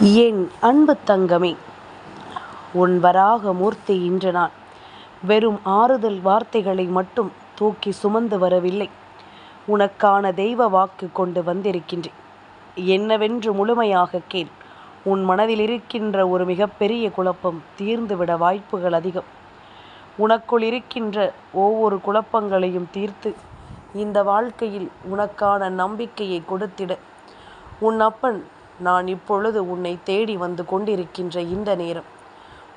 என் அன்பு தங்கமே உன் வராக மூர்த்தி இன்று நான். வெறும் ஆறுதல் வார்த்தைகளை மட்டும் தூக்கி சுமந்து வரவில்லை. உனக்கான தெய்வ வாக்கு கொண்டு வந்திருக்கின்றேன். என்னவென்று முழுமையாக கேள். உன் மனதில் இருக்கின்ற ஒரு மிகப்பெரிய குழப்பம் தீர்ந்துவிட வாய்ப்புகள் அதிகம். உனக்குள் இருக்கின்ற ஒவ்வொரு குழப்பங்களையும் தீர்த்து இந்த வாழ்க்கையில் உனக்கான நம்பிக்கையை கொடுத்திட. உன் அப்பன் நான் இப்பொழுது உன்னை தேடி வந்து கொண்டிருக்கின்ற இந்த நேரம்.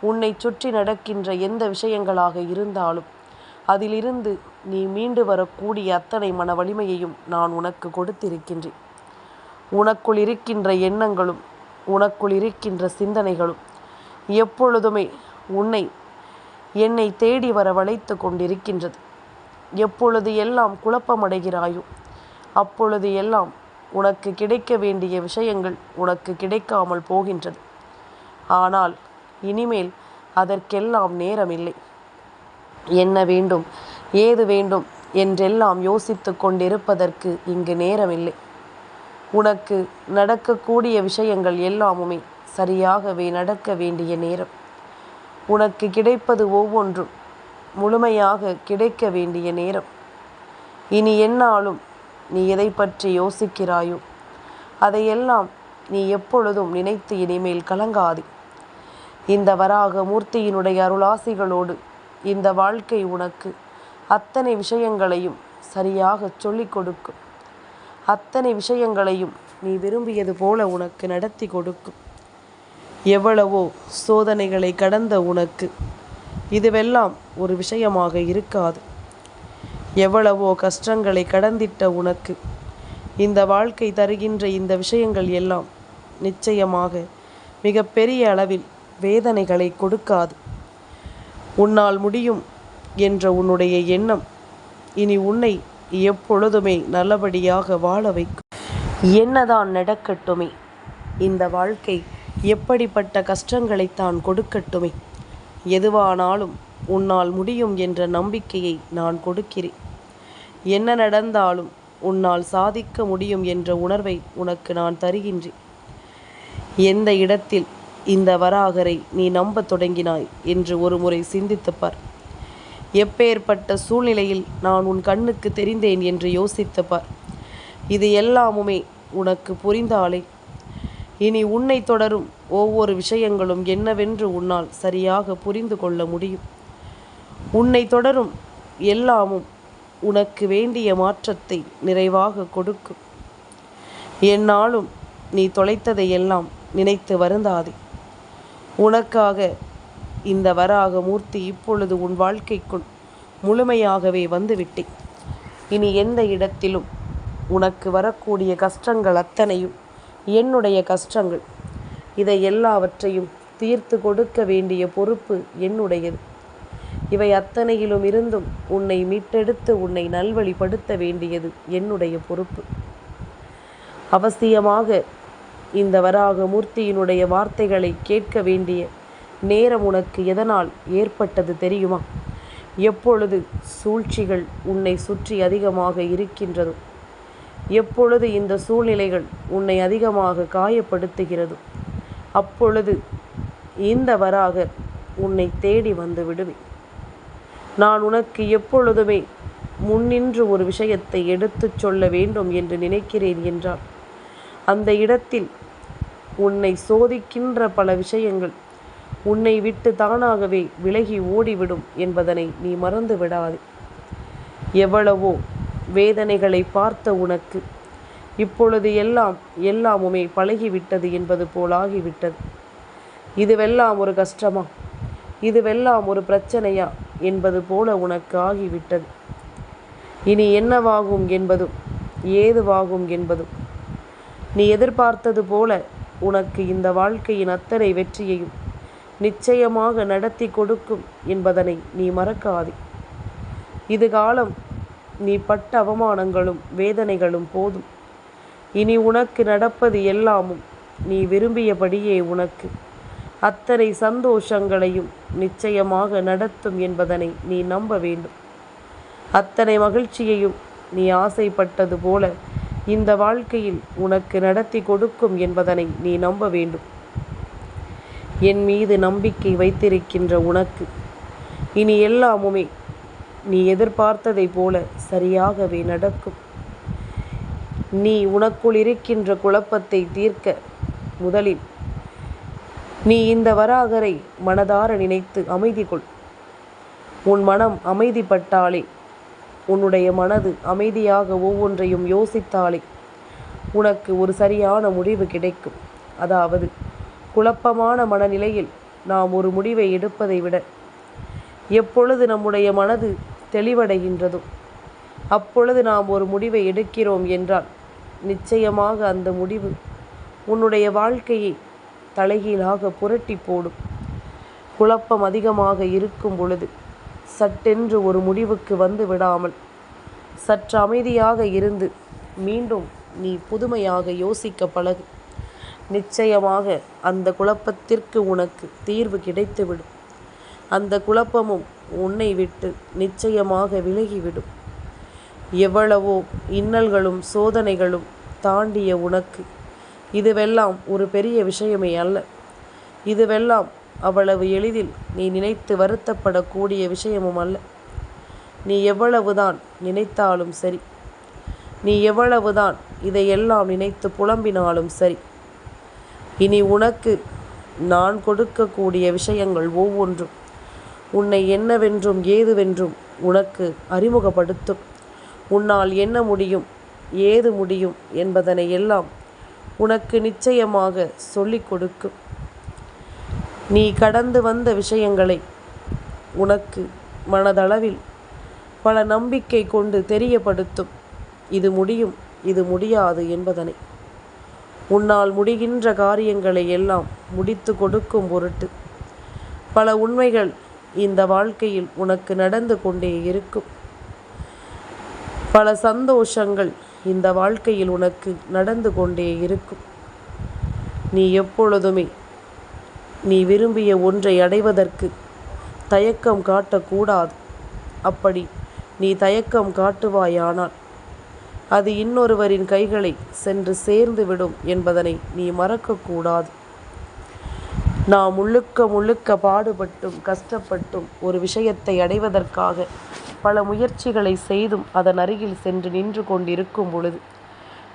உன்னை சுற்றி நடக்கின்ற எந்த விஷயங்களாக இருந்தாலும் அதிலிருந்து நீ மீண்டு வரக்கூடிய அத்தனை மன வலிமையையும் நான் உனக்கு கொடுத்திருக்கின்றேன். உனக்குள் இருக்கின்ற எண்ணங்களும் உனக்குள் இருக்கின்ற சிந்தனைகளும் எப்பொழுதுமே உன்னை என்னை தேடி வர வளைத்து கொண்டிருக்கின்றது. எப்பொழுது எல்லாம் குழப்பமடைகிறாயோ அப்பொழுது எல்லாம் உனக்கு கிடைக்க வேண்டிய விஷயங்கள் உனக்கு கிடைக்காமல் போகின்றது. ஆனால் இனிமேல் அதற்கெல்லாம் நேரமில்லை. என்ன வேண்டும் ஏது வேண்டும் என்றெல்லாம் யோசித்து கொண்டிருப்பதற்கு இங்கு நேரமில்லை. உனக்கு நடக்கக்கூடிய விஷயங்கள் எல்லாமுமே சரியாகவே நடக்க வேண்டிய நேரம். உனக்கு கிடைப்பது ஒவ்வொன்றும் முழுமையாக கிடைக்க வேண்டிய நேரம். இனி என்னாலும் நீ எதை பற்றி யோசிக்கிறாயோ? அதையெல்லாம் நீ எப்பொழுதும் நினைத்து இனிமேல் கலங்காதே. இந்த வராக மூர்த்தியினுடைய அருளாசிகளோடு இந்த வாழ்க்கை உனக்கு அத்தனை விஷயங்களையும் சரியாக சொல்லிக் கொடுக்கும். அத்தனை விஷயங்களையும் நீ விரும்பியது போல உனக்கு நடத்தி கொடுக்கும். எவ்வளவோ சோதனைகளை கடந்த உனக்கு இதுவெல்லாம் ஒரு விஷயமாக இருக்காது. எவ்வளவோ கஷ்டங்களை கடந்திட்ட உனக்கு. இந்த வாழ்க்கை தருகின்ற இந்த விஷயங்கள் எல்லாம் நிச்சயமாக மிக பெரிய அளவில் வேதனைகளை கொடுக்காது. உன்னால் முடியும் என்ற உன்னுடைய எண்ணம் இனி உன்னை எப்பொழுதுமே நல்லபடியாக வாழ வைக்கும். என்னதான் நடக்கட்டுமே இந்த வாழ்க்கை எப்படிப்பட்ட கஷ்டங்களைத்தான் கொடுக்கட்டுமே. எதுவானாலும் உன்னால் முடியும் என்ற நம்பிக்கையை நான் கொடுக்கிறேன். என்ன நடந்தாலும் உன்னால் சாதிக்க முடியும் என்ற உணர்வை உனக்கு நான் தருகின்றேன். எந்த இடத்தில் இந்த வராகரை நீ நம்பத் தொடங்கினாய் என்று ஒரு முறை சிந்தித்துப்பார் எப்பேற்பட்ட சூழ்நிலையில் நான் உன் கண்ணுக்கு தெரிந்தேன் என்று யோசித்துப்பார் இது எல்லாமுமே உனக்கு புரிந்தாலே. இனி உன்னை தொடரும் ஒவ்வொரு விஷயங்களும் என்னவென்று உன்னால் சரியாக புரிந்து கொள்ள முடியும். உன்னை தொடரும் எல்லாமும் உனக்கு வேண்டிய மாற்றத்தை நிறைவாக கொடுக்கும் என்னாலும் நீ தொலைத்ததையெல்லாம் நினைத்து வருந்தாதே. உனக்காக இந்த வராக மூர்த்தி இப்பொழுது உன் வாழ்க்கைக்குள் முழுமையாகவே வந்துவிட்டேன் இனி எந்த இடத்திலும் உனக்கு வரக்கூடிய கஷ்டங்கள் அத்தனையும் என்னுடைய கஷ்டங்கள். இதை எல்லாவற்றையும் தீர்த்து கொடுக்க வேண்டிய பொறுப்பு என்னுடையது. இவை அத்தனையிலும் இருந்தும் உன்னை மீட்டெடுத்து உன்னை நல்வழிப்படுத்த வேண்டியது என்னுடைய பொறுப்பு. அவசியமாக இந்த வராக மூர்த்தியினுடைய வார்த்தைகளை கேட்க வேண்டிய நேரம் உனக்கு எதனால் ஏற்பட்டது தெரியுமா? எப்பொழுது சூழ்ச்சிகள் உன்னை சுற்றி அதிகமாக இருக்கின்றதோ எப்பொழுது இந்த சூழ்நிலைகள் உன்னை அதிகமாக காயப்படுத்துகிறதும் அப்பொழுது இந்த வராக உன்னை தேடி வந்து விடுவேன். நான் உனக்கு எப்பொழுதுமே முன்னின்று ஒரு விஷயத்தை எடுத்துச் சொல்ல வேண்டும் என்று நினைக்கிறேன் என்றால் அந்த இடத்தில் உன்னை சோதிக்கின்ற பல விஷயங்கள் உன்னை விட்டு தானாகவே விலகி ஓடிவிடும் என்பதனை நீ மறந்து விடாதே. எவ்வளவோ வேதனைகளை பார்த்த உனக்கு இப்பொழுது எல்லாம் எல்லாமுமே பழகிவிட்டது என்பது போலாகிவிட்டது இதுவெல்லாம் ஒரு கஷ்டமா? இதுவெல்லாம் ஒரு பிரச்சனையா? என்பது போல உனக்கு ஆகிவிட்டது இனி என்னவாகும் என்பதும் ஏதுவாகும் என்பதும்? நீ எதிர்பார்த்தது போல உனக்கு இந்த வாழ்க்கையின் அத்தனை வெற்றியையும் நிச்சயமாக நடத்தி கொடுக்கும் என்பதனை நீ மறக்காதே. இது காலம் நீ பட்ட அவமானங்களும் வேதனைகளும் போதும். இனி உனக்கு நடப்பது எல்லாமும் நீ விரும்பியபடியே உனக்கு. அத்தனை சந்தோஷங்களையும் நிச்சயமாக நடத்தும் என்பதனை நீ நம்ப வேண்டும். அத்தனை மகிழ்ச்சியையும் நீ ஆசைப்பட்டது போல இந்த வாழ்க்கையில் உனக்கு நடத்தி கொடுக்கும் என்பதனை நீ நம்ப வேண்டும். என் மீது நம்பிக்கை வைத்திருக்கின்ற உனக்கு இனி எல்லாமுமே நீ எதிர்பார்த்ததைப் போல சரியாகவே நடக்கும். நீ உனக்குள் இருக்கின்ற குழப்பத்தை தீர்க்க முதலில் நீ இந்த வராகரை மனதார நினைத்து அமைதி கொள் உன் மனம் அமைதிப்பட்டாலே உன்னுடைய மனது அமைதியாக ஒவ்வொன்றையும் யோசித்தாலே உனக்கு ஒரு சரியான முடிவு கிடைக்கும். அதாவது குழப்பமான மனநிலையில் நாம் ஒரு முடிவை எடுப்பதை விட எப்பொழுது நம்முடைய மனது தெளிவடைகின்றதோ அப்பொழுது நாம் ஒரு முடிவை எடுக்கிறோம் என்றால் நிச்சயமாக அந்த முடிவு உன்னுடைய வாழ்க்கையை தலைகீழாக புரட்டி போடும். குழப்பம் அதிகமாக இருக்கும் பொழுது சட்டென்று ஒரு முடிவுக்கு வந்து விடாமல் சற்று அமைதியாக இருந்து மீண்டும் நீ புதுமையாக யோசிக்க பழகு. நிச்சயமாக அந்த குழப்பத்திற்கு உனக்கு தீர்வு கிடைத்துவிடும். அந்த குழப்பமும் உன்னை விட்டு நிச்சயமாக விலகிவிடும். எவ்வளவோ இன்னல்களும் சோதனைகளும் தாண்டிய உனக்கு இதுவெல்லாம் ஒரு பெரிய விஷயமே அல்ல. இதுவெல்லாம் அவ்வளவு எளிதில் நீ நினைத்து வருத்தப்படக்கூடிய விஷயமும் அல்ல. நீ எவ்வளவுதான் நினைத்தாலும் சரி. நீ எவ்வளவுதான் இதையெல்லாம் நினைத்து புலம்பினாலும் சரி. இனி உனக்கு நான் கொடுக்கக்கூடிய விஷயங்கள் ஒவ்வொன்றும் உன்னை என்னவென்றும் ஏதுவென்றும் உனக்கு அறிமுகப்படுத்தும். உன்னால் என்ன முடியும் ஏது முடியும் என்பதனை எல்லாம் உனக்கு நிச்சயமாக சொல்லிக் கொடுக்கும். நீ கடந்து வந்த விஷயங்களை உனக்கு மனதளவில் பல நம்பிக்கை கொண்டு தெரியப்படுத்தும். இது முடியும் இது முடியாது என்பதனை. உன்னால் முடிகின்ற காரியங்களை எல்லாம் முடித்து கொடுக்கும் பொருட்டு. பல உண்மைகள் இந்த வாழ்க்கையில் உனக்கு நடந்து கொண்டே இருக்கும். பல சந்தோஷங்கள் இந்த வாழ்க்கையில் உனக்கு நடந்து கொண்டே இருக்கும். நீ எப்பொழுதுமே நீ விரும்பிய ஒன்றை அடைவதற்கு தயக்கம் காட்டக்கூடாது. அப்படி நீ தயக்கம் காட்டுவாயானால் அது இன்னொருவரின் கைகளை சென்று சேர்ந்துவிடும் என்பதனை நீ மறக்கக்கூடாது. நாம் முழுக்க முழுக்க பாடுபட்டும் கஷ்டப்பட்டும் ஒரு விஷயத்தை அடைவதற்காக பல முயற்சிகளை செய்தும் அதன் அருகில் சென்று நின்று கொண்டிருக்கும் பொழுது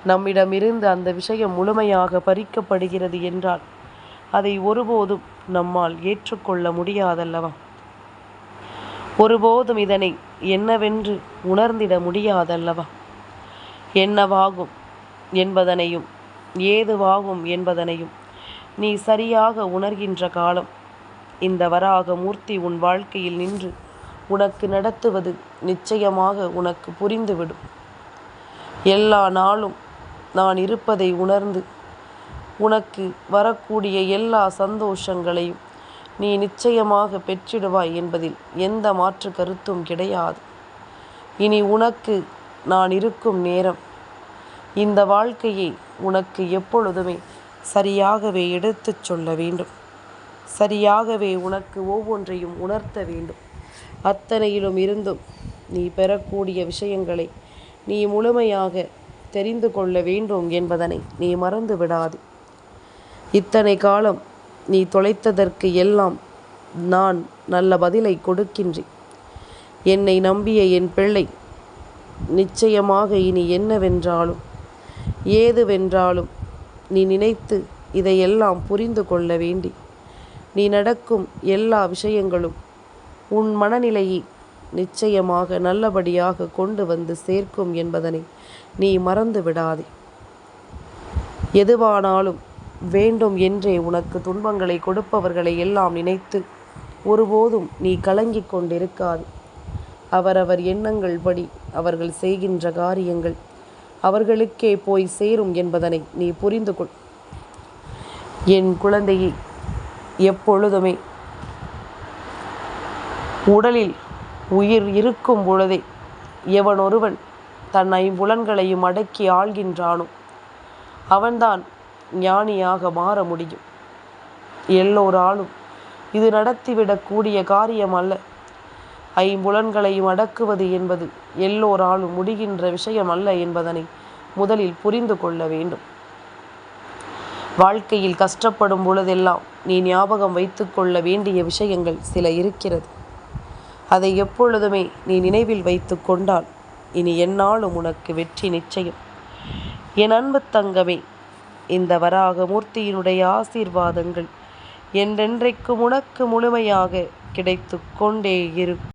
நம்மிடமிருந்து அந்த விஷயம் முழுமையாக பறிக்கப்படுகிறது என்றால் அதை ஒருபோதும் நம்மால் ஏற்றுக்கொள்ள முடியாதல்லவா? ஒருபோதும் இதனை என்னவென்று உணர்ந்திட முடியாதல்லவா? என்னவாகும் என்பதனையும் ஏதுவாகும் என்பதனையும் நீ சரியாக உணர்கின்ற காலம் இந்த வராக மூர்த்தி உன் வாழ்க்கையில் நின்று உனக்கு நடத்துவது நிச்சயமாக உனக்கு புரிந்துவிடும். எல்லா நாளும் நான் இருப்பதை உணர்ந்து உனக்கு வரக்கூடிய எல்லா சந்தோஷங்களையும் நீ நிச்சயமாக பெற்றிடுவாய் என்பதில் எந்த மாற்று கருத்தும் கிடையாது. இனி உனக்கு நான் இருக்கும் நேரம் இந்த வாழ்க்கையை உனக்கு எப்பொழுதுமே சரியாகவே எடுத்துச் சொல்ல வேண்டும். சரியாகவே உனக்கு ஒவ்வொன்றையும் உணர்த்த வேண்டும். அத்தனையிலும் இருந்தும் நீ பெறக்கூடிய விஷயங்களை நீ முழுமையாக தெரிந்து கொள்ள வேண்டும் என்பதனை நீ மறந்து விடாது. இத்தனை காலம் நீ தொலைத்ததற்கு எல்லாம் நான் நல்ல பதிலை கொடுக்கின்றேன். என்னை நம்பிய என் பிள்ளை நிச்சயமாக இனி என்னவென்றாலும் ஏதுவென்றாலும் நீ நினைத்து இதையெல்லாம் புரிந்து கொள்ள வேண்டி நீ நடக்கும் எல்லா விஷயங்களும் உன் மனநிலையை நிச்சயமாக நல்லபடியாக கொண்டு வந்து சேர்க்கும் என்பதனை நீ மறந்து விடாதே. எதுவானாலும் வேண்டும் என்றே உனக்கு துன்பங்களை கொடுப்பவர்களை எல்லாம் நினைத்து ஒருபோதும் நீ கலங்கிக் கொண்டிருக்காது. அவரவர் எண்ணங்கள் படி அவர்கள் செய்கின்ற காரியங்கள் அவர்களுக்கே போய் சேரும் என்பதனை நீ புரிந்து கொள் என் குழந்தையை எப்பொழுதுமே உடலில் உயிர் இருக்கும் பொழுதே எவனொருவன் தன் ஐம்புலன்களையும் அடக்கி ஆள்கின்றானோ அவன்தான் ஞானியாக மாற முடியும். எல்லோராலும் இது நடத்திவிடக்கூடிய காரியம் அல்ல. ஐம்புலன்களையும் அடக்குவது என்பது எல்லோராலும் முடிகின்ற விஷயம் அல்ல என்பதனை முதலில் புரிந்து கொள்ள வேண்டும். வாழ்க்கையில் கஷ்டப்படும் பொழுதெல்லாம் நீ ஞாபகம் வைத்துக்கொள்ள வேண்டிய விஷயங்கள் சில இருக்கிறது. அதை எப்பொழுதுமே நீ நினைவில் வைத்து கொண்டால் இனி என்னாலும் உனக்கு வெற்றி நிச்சயம். என் அன்பு தங்கமே இந்த வராகமூர்த்தியினுடைய ஆசீர்வாதங்கள் என்றென்றைக்கும் உனக்கு முழுமையாக கிடைத்து கொண்டே இருக்கும்.